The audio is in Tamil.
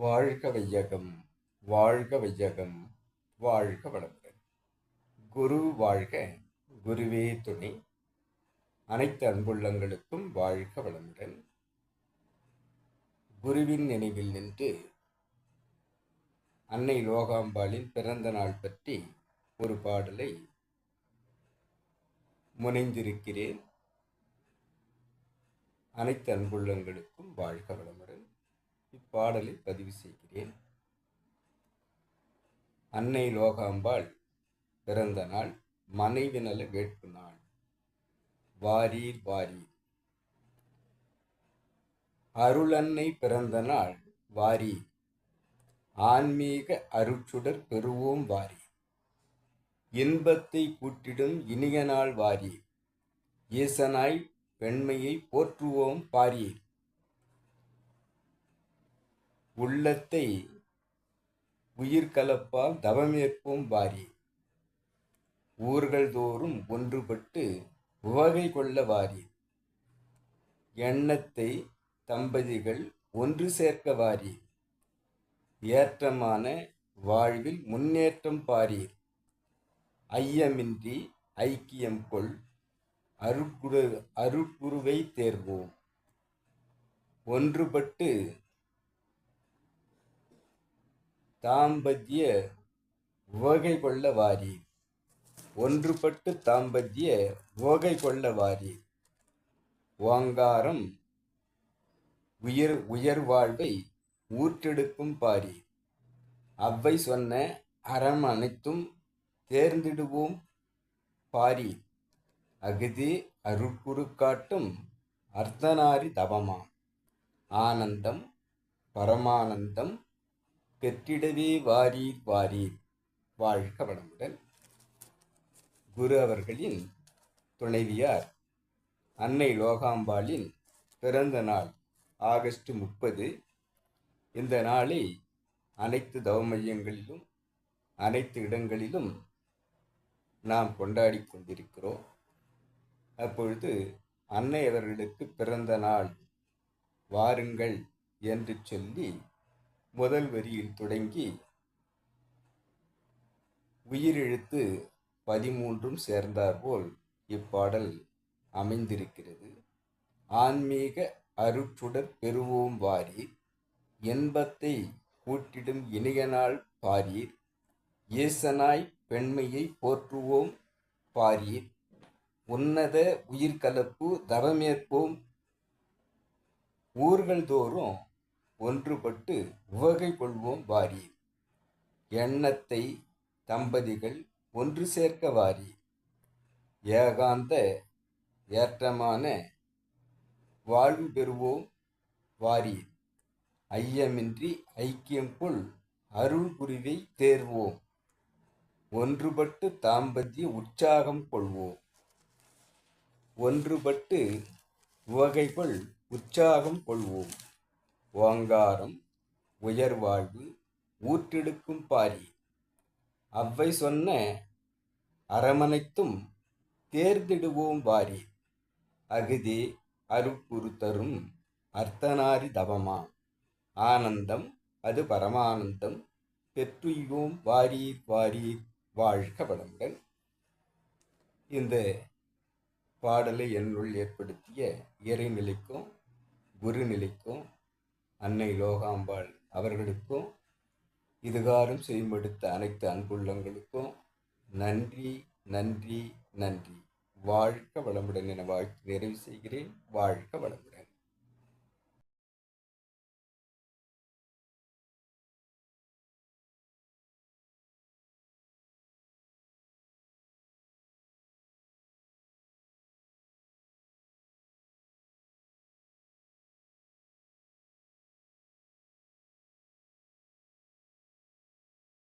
வாழ்க வையகம் வாழ்க வையகம் வாழ்க வளமுடன். குரு வாழ்க குருவே துணை. அனைத்து அன்புள்ளங்களுக்கும் வாழ்க வளமுடன். குருவின் நினைவில் நின்று அன்னை லோகாம்பாளின் பிறந்த நாள் பற்றி ஒரு பாடலை முனைந்திருக்கிறேன். அனைத்து அன்புள்ளங்களுக்கும் வாழ்க வளமுடன். இப்பாடலை பதிவு செய்கிறேன். அன்னை லோகாம்பாள் பிறந்த நாள் மனைவி நல வேட்பு நாள். வாரீர் வாரீர். அருளன்னை பிறந்த நாள் வாரீர். ஆன்மீக அருட்சுடர் பெறுவோம் வாரி இன்பத்தை கூட்டிடும் இனிய நாள் வாரி ஈசனாய் பெண்மையை போற்றுவோம் பாரீர். உள்ளத்தை உயிர்கலப்பால் தவமேற்போம் வாரி. ஊர்கள் தோறும் ஒன்றுபட்டு உவகை கொள்ள வாரி. எண்ணத்தை தம்பதிகள் ஒன்று சேர்க்க வாரி. ஏற்றமான வாழ்வில் முன்னேற்றம் பாரீர். ஐயமின்றி ஐக்கியம் கொள். அருக்குரு அருக்குருவை தேர்வோம். ஒன்றுபட்டு தாம்பத்திய உவகை கொள்ள வாரி ஒன்றுபட்டு தாம்பத்திய உவகை கொள்ள வாரி ஓங்காரம் உயர் உயர் வாழ்வை ஊற்றெடுக்கும் பாரி. அவ்வை சொன்ன அறம் அனைத்தும் தேர்ந்திடுவோம் பாரி. அகுதி அருட்குறுக்காட்டும் அர்த்தனாரி தவமாம். ஆனந்தம் பரமானந்தம் பெற்றிடவே வாரீர் வாரீர். வாழ்க வளமுடன். குரு அவர்களின் துணைவியார் அன்னை லோகாம்பாளின் பிறந்த நாள் ஆகஸ்ட் முப்பது. இந்த நாளை அனைத்து தவமையங்களிலும் அனைத்து இடங்களிலும் நாம் கொண்டாடி கொண்டிருக்கிறோம். அப்பொழுது அன்னை அவர்களுக்கு பிறந்த நாள் வாருங்கள் என்று சொல்லி முதல் வரியில் தொடங்கி உயிரெழுத்து பதிமூன்றும் சேர்ந்தாற்போல் இப்பாடல் அமைந்திருக்கிறது. ஆன்மீக அருற்றுடர் பெறுவோம் வாரீர். என்பத்தை கூட்டிடும் இணையனால் பாரீர். ஏசனாய் பெண்மையை போற்றுவோம் பாரீர். உன்னத உயிர்கலப்பு தவமேற்போம் ஊர்கள் தோறும் ஒன்றுபட்டு உவகை கொள்வோம் வாரி. எண்ணத்தை தம்பதிகள் ஒன்று சேர்க்க வாரி. ஏகாந்த ஏற்றமான வாழ்வு பெறுவோம் வாரி. ஐயமின்றி ஐக்கியம் கொள் அருள் புரிவை தேர்வோம். ஒன்றுபட்டு தாம்பத்திய உற்சாகம் கொள்வோம். ஒன்றுபட்டு உவகைகள் உற்சாகம் கொள்வோம். ஓங்காரம் உயர்வாழ்வு ஊற்றெடுக்கும் பாரி. அவ்வை சொன்ன அரமனைத்தும் தேர்ந்திடுவோம் வாரி. அகுதி அருப்புரு தரும் அர்த்தனாரி தவமா. ஆனந்தம் அது பரமானந்தம் பெற்றுயோம் வாரீர் வாரீர் வாழ்க வளமுடன். இந்த பாடலை என்னுள் ஏற்படுத்திய இறைநிலைக்கும் குருநிலைக்கும் அன்னை லோகாம்பாள் அவர்களுக்கும் இதுகாரும் செய்யும்படுத்த அனைத்து அன்புள்ளங்களுக்கும் நன்றி நன்றி நன்றி. வாழ்க்க வளமுடன் என வாழ்த்து நிறைவு செய்கிறேன். வாழ்க வளமுடன்.